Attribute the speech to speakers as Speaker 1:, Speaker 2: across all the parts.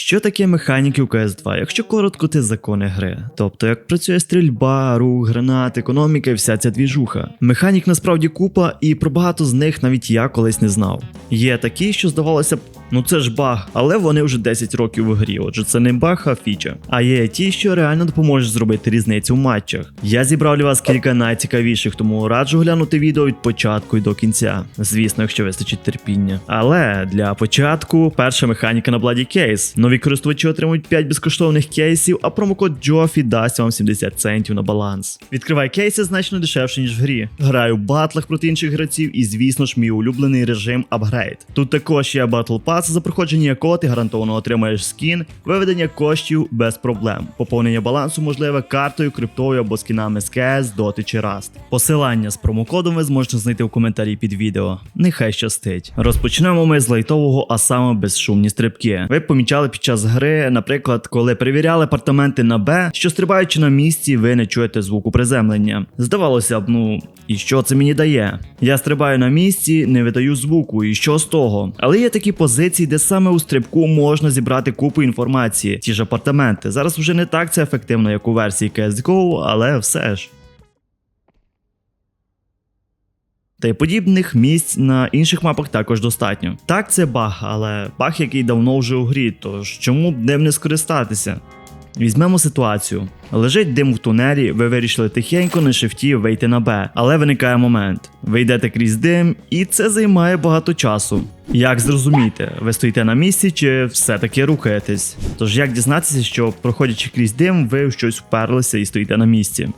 Speaker 1: Що таке механіки у CS2, якщо коротко ти закони гри? Тобто як працює стрільба, рух, гранат, економіка і вся ця двіжуха. Механік насправді купа, і про багато з них навіть я колись не знав. Є такі, що здавалося б, ну це ж баг, але вони вже 10 років в грі, отже це не баг, а фіча. А є ті, що реально допоможуть зробити різницю в матчах. Я зібрав для вас кілька найцікавіших, тому раджу глянути відео від початку і до кінця. Звісно, якщо вистачить терпіння. Але для початку перша механіка на Bloody Case. Нові користувачі отримують 5 безкоштовних кейсів, а промокод Джофі дасть вам 70 центів на баланс. Відкривай кейси значно дешевше, ніж в грі. Граю в батлах проти інших гравців, і звісно ж, мій улюблений режим апгрейд. Тут також є Battle Pass, за проходження якого ти гарантовано отримаєш скін, виведення коштів без проблем. Поповнення балансу можливе картою, криптою або скінами з CS, Dota чи Rust. Посилання з промокодом ви зможете знайти в коментарі під відео. Нехай щастить. Розпочнемо ми з лайтового, а саме безшумні стрибки. Ви помічали під час гри, наприклад, коли перевіряли апартаменти на Б, що стрибаючи на місці, ви не чуєте звуку приземлення. Здавалося б, ну і що це мені дає? Я стрибаю на місці, не видаю звуку, і що з того? Але є такі позиції, де саме у стрибку можна зібрати купу інформації, ті ж апартаменти. Зараз вже не так це ефективно, як у версії CSGO, але все ж. Та й подібних місць на інших мапах також достатньо. Так, це баг, але баг, який давно вже у грі, тож чому б ним не скористатися? Візьмемо ситуацію. Лежить дим в тунелі, ви вирішили тихенько на шифті вийти на Б, але виникає момент. Ви йдете крізь дим, і це займає багато часу. Як зрозуміти, ви стоїте на місці чи все-таки рухаєтесь? Тож як дізнатися, що проходячи крізь дим, ви щось вперлися і стоїте на місці?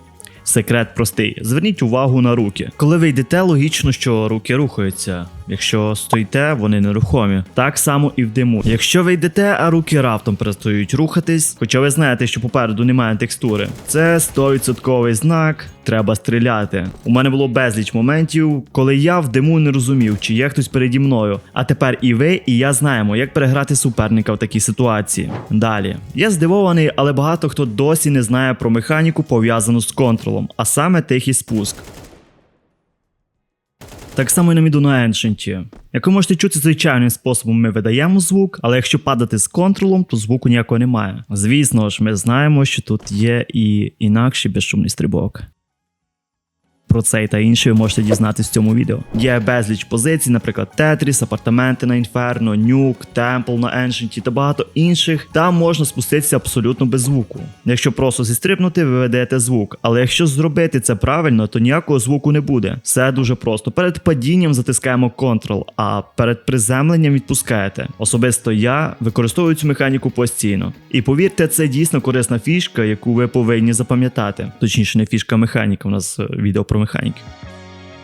Speaker 1: Секрет простий. Зверніть увагу на руки. Коли ви йдете, логічно, що руки рухаються. Якщо стоїте, вони нерухомі. Так само і в диму. Якщо ви йдете, а руки раптом перестають рухатись, хоча ви знаєте, що попереду немає текстури, це 100% знак. Треба стріляти. У мене було безліч моментів, коли я в диму не розумів, чи є хтось переді мною. А тепер і ви, і я знаємо, як переграти суперника в такій ситуації. Далі я здивований, але багато хто досі не знає про механіку пов'язану з контролом, а саме тихий спуск. Так само і на міду на Ancient. Як ви можете чути, звичайним способом ми видаємо звук, але якщо падати з контролом, то звуку ніякого немає. Звісно ж, ми знаємо, що тут є і інакший безшумний стрибок. Про цей та інший ви можете дізнатися в цьому відео. Є безліч позицій, наприклад, Тетріс, апартаменти на Інферно, Нюк, Темпл на Еншенті та багато інших. Там можна спуститися абсолютно без звуку. Якщо просто зістрибнути, ви видаєте звук. Але якщо зробити це правильно, то ніякого звуку не буде. Все дуже просто. Перед падінням затискаємо Ctrl, а перед приземленням відпускаєте. Особисто я використовую цю механіку постійно. І повірте, це дійсно корисна фішка, яку ви повинні запам'ятати. Точніше, не фішка а механіка. У нас е, відео про механіки.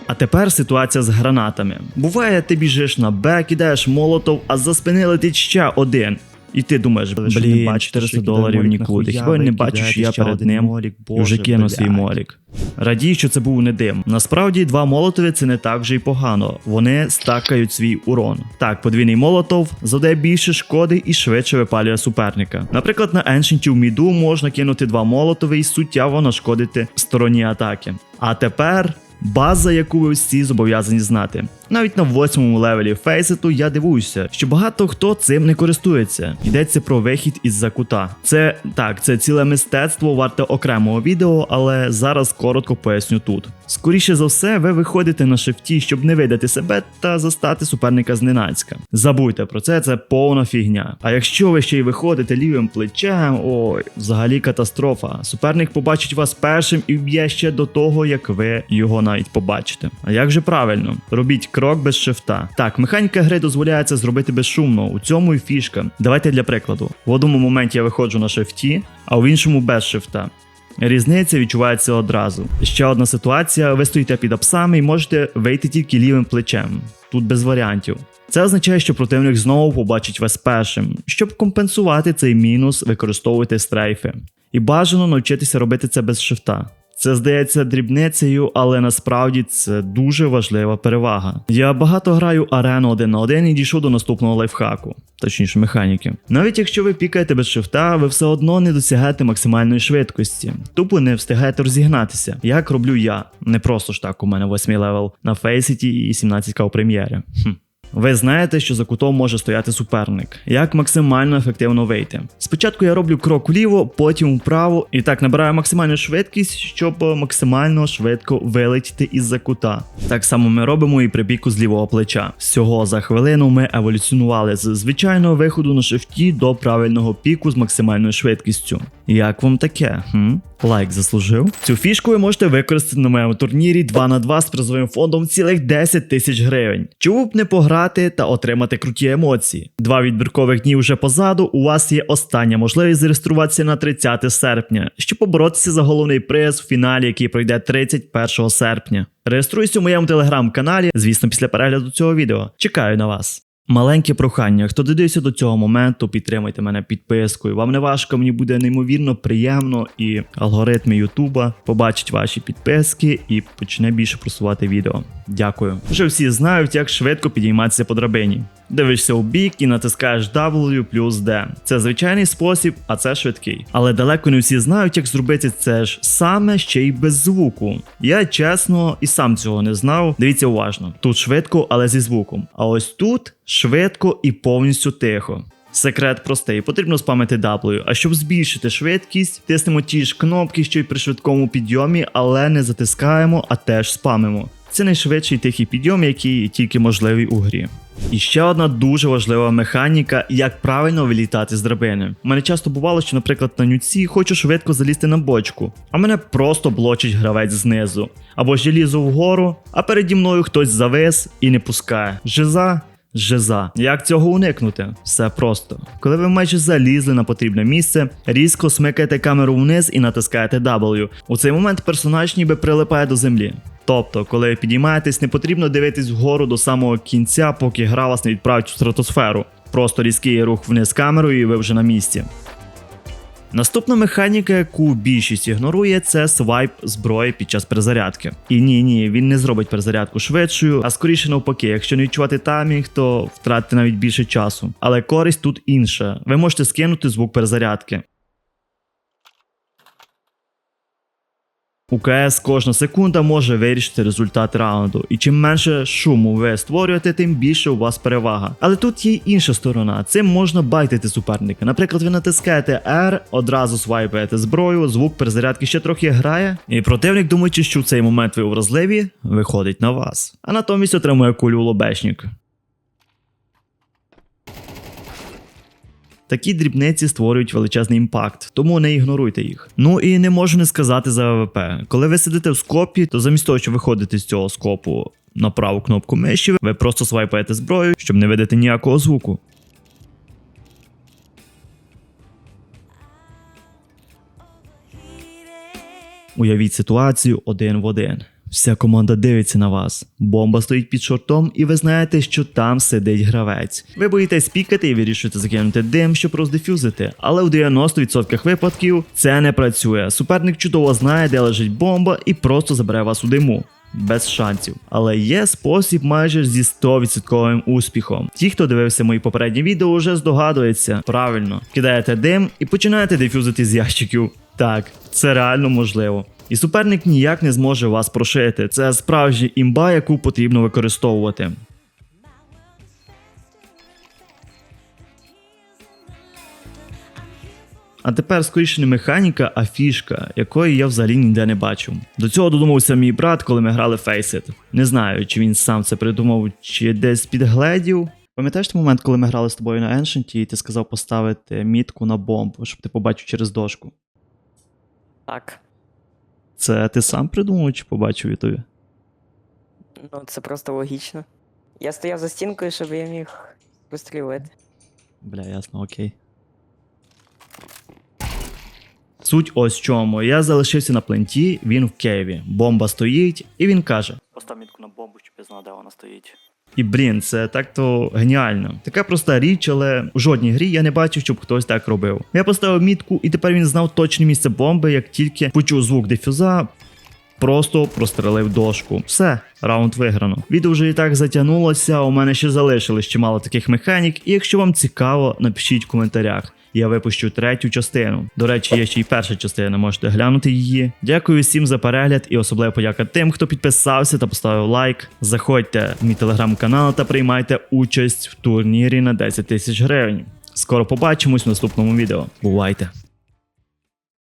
Speaker 1: А тепер ситуація з гранатами. Буває, ти біжиш на Б, кидаєш молотов, а за спини летить ще один. І ти думаєш, блін, 400 доларів нікуди. Хіба я не бачу, що я перед ним і вже кину свій молік. Радій, що це був не дим. Насправді, два молотові це не так вже й погано. Вони стакають свій урон. Так, подвійний молотов завдає більше шкоди і швидше випалює суперника. Наприклад, на Ancient в міду можна кинути два молотови і суттєво нашкодити стороні атаки. А тепер. База, яку ви всі зобов'язані знати. Навіть на восьмому левелі фейсету я дивуюся, що багато хто цим не користується. Йдеться про вихід із-за кута. Це так, це ціле мистецтво варте окремого відео, але зараз коротко поясню тут. Скоріше за все, ви виходите на шифті, щоб не видати себе та застати суперника зненацька. Забудьте про це, це повна фігня. А якщо ви ще й виходите лівим плечем, ой, взагалі катастрофа. Суперник побачить вас першим і вб'є ще до того, як ви його навіть побачите. А як же правильно? Робіть крок без шифта. Так, механіка гри дозволяє це зробити безшумно. У цьому і фішка. Давайте для прикладу. В одному моменті я виходжу на шифті, а в іншому без шифта. Різниця відчувається одразу. Ще одна ситуація: ви стоїте під апсами і можете вийти тільки лівим плечем. Тут без варіантів. Це означає, що противник знову побачить вас першим. Щоб компенсувати цей мінус, використовуйте стрейфи. І бажано навчитися робити це без шифта. Це здається дрібницею, але насправді це дуже важлива перевага. Я багато граю арену один на один і дійшов до наступного лайфхаку, точніше механіки. Навіть якщо ви пікаєте без шифта, ви все одно не досягаєте максимальної швидкості, тупо не встигаєте розігнатися. Як роблю я? Не просто ж так, у мене 8 левел на фейсіті і 17к у прем'єрі. Хм. Ви знаєте, що за кутом може стояти суперник. Як максимально ефективно вийти? Спочатку я роблю крок вліво, потім вправо, і так набираю максимальну швидкість, щоб максимально швидко вилетіти із-за кута. Так само ми робимо і при бійку з лівого плеча. Всього за хвилину ми еволюціонували з звичайного виходу на шифті до правильного піку з максимальною швидкістю. Як вам таке? Хм? Лайк заслужив. Цю фішку ви можете використати на моєму турнірі 2 на 2 з призовим фондом цілих 10 тисяч гривень. Чому б не пограти та отримати круті емоції? Два відбіркових дні вже позаду. У вас є остання можливість зареєструватися на 30 серпня, щоб поборотися за головний приз в фіналі, який пройде 31 серпня. Реєструйся у моєму телеграм-каналі, звісно, після перегляду цього відео. Чекаю на вас. Маленьке прохання, хто додивився до цього моменту, підтримайте мене підпискою. Вам не важко, мені буде неймовірно приємно, і алгоритми Ютуба побачать ваші підписки і почне більше просувати відео. Дякую. Вже всі знають, як швидко підійматися по драбині. Дивишся у бік і натискаєш W плюс D. Це звичайний спосіб, а це швидкий. Але далеко не всі знають, як зробити це ж саме ще й без звуку. Я чесно і сам цього не знав. Дивіться уважно. Тут швидко, але зі звуком. А ось тут швидко і повністю тихо. Секрет простий, потрібно спамити W, а щоб збільшити швидкість, тиснемо ті ж кнопки, що й при швидкому підйомі, але не затискаємо, а теж спамимо. Це найшвидший тихий підйом, який тільки можливий у грі. І ще одна дуже важлива механіка, як правильно вилітати з драбини. У мене часто бувало, що, наприклад, на нюці хочу швидко залізти на бочку, а мене просто блочить гравець знизу. Або ж я лізу вгору, а переді мною хтось завис і не пускає. Жиза. Жиза. Як цього уникнути? Все просто. Коли ви майже залізли на потрібне місце, різко смикаєте камеру вниз і натискаєте W. У цей момент персонаж ніби прилипає до землі. Тобто, коли ви підіймаєтесь, не потрібно дивитись вгору до самого кінця, поки гра вас не відправить у стратосферу. Просто різкий рух вниз камерою і ви вже на місці. Наступна механіка, яку більшість ігнорує, це свайп зброї під час перезарядки. І ні, ні, він не зробить перезарядку швидшою, а скоріше навпаки, якщо не відчувати таймінг, то втратите навіть більше часу. Але користь тут інша. Ви можете скинути звук перезарядки. У КС кожна секунда може вирішити результат раунду, і чим менше шуму ви створюєте, тим більше у вас перевага. Але тут є інша сторона. Цим можна байтити суперника. Наприклад, ви натискаєте R, одразу свайпаєте зброю, звук перезарядки ще трохи грає, і противник, думаючи, що в цей момент ви вразливі, виходить на вас. А натомість отримує кулю у лобешник. Такі дрібниці створюють величезний імпакт, тому не ігноруйте їх. Ну і не можу не сказати за АВП. Коли ви сидите в скопі, то замість того, щоб виходити з цього скопу на праву кнопку миші, ви просто свайпаєте зброю, щоб не видати ніякого звуку. Уявіть ситуацію один в один. Вся команда дивиться на вас. Бомба стоїть під шортом, і ви знаєте, що там сидить гравець. Ви боїтесь пікати і вирішуєте закинути дим, щоб роздефюзити, але в 90% випадків це не працює. Суперник чудово знає, де лежить бомба, і просто забере вас у диму. Без шансів. Але є спосіб майже зі 100% успіхом. Ті, хто дивився мої попередні відео, вже здогадується. Правильно, кидаєте дим і починаєте дефюзити з ящиків. Так, це реально можливо. І суперник ніяк не зможе вас прошити. Це справжня імба, яку потрібно використовувати. А тепер скоріше не механіка, а фішка, якої я взагалі ніде не бачив. До цього додумався мій брат, коли ми грали Faceit. Не знаю, чи він сам це придумав, чи десь підгледів. Пам'ятаєш той момент, коли ми грали з тобою на Ancient, і ти сказав поставити мітку на бомбу, щоб ти побачив через дошку?
Speaker 2: Так.
Speaker 1: Це ти сам придумав чи побачив і Ютубі?
Speaker 2: Ну, це просто логічно. Я стояв за стінкою, щоб я міг пострілити.
Speaker 1: Бля, ясно, окей. Суть ось в чому. Я залишився на пленті, він в Києві. Бомба стоїть, і він каже: Постав мітку на бомбу, щоб я знав, де вона стоїть. І блін, це так то геніально. Така проста річ, але у жодній грі я не бачив, щоб хтось так робив. Я поставив мітку, і тепер він знав точне місце бомби, як тільки почув звук дефюза, просто прострелив дошку. Все, раунд виграно. Відео вже і так затягнулося. У мене ще залишилось чимало таких механік, і якщо вам цікаво, напишіть в коментарях. я випущу третю частину. До речі, є ще й перша частина, можете глянути її. Дякую всім за перегляд і особливо подяка тим, хто підписався та поставив лайк. Заходьте в мій телеграм-канал та приймайте участь в турнірі на 10 тисяч гривень. Скоро побачимось в наступному відео. Бувайте!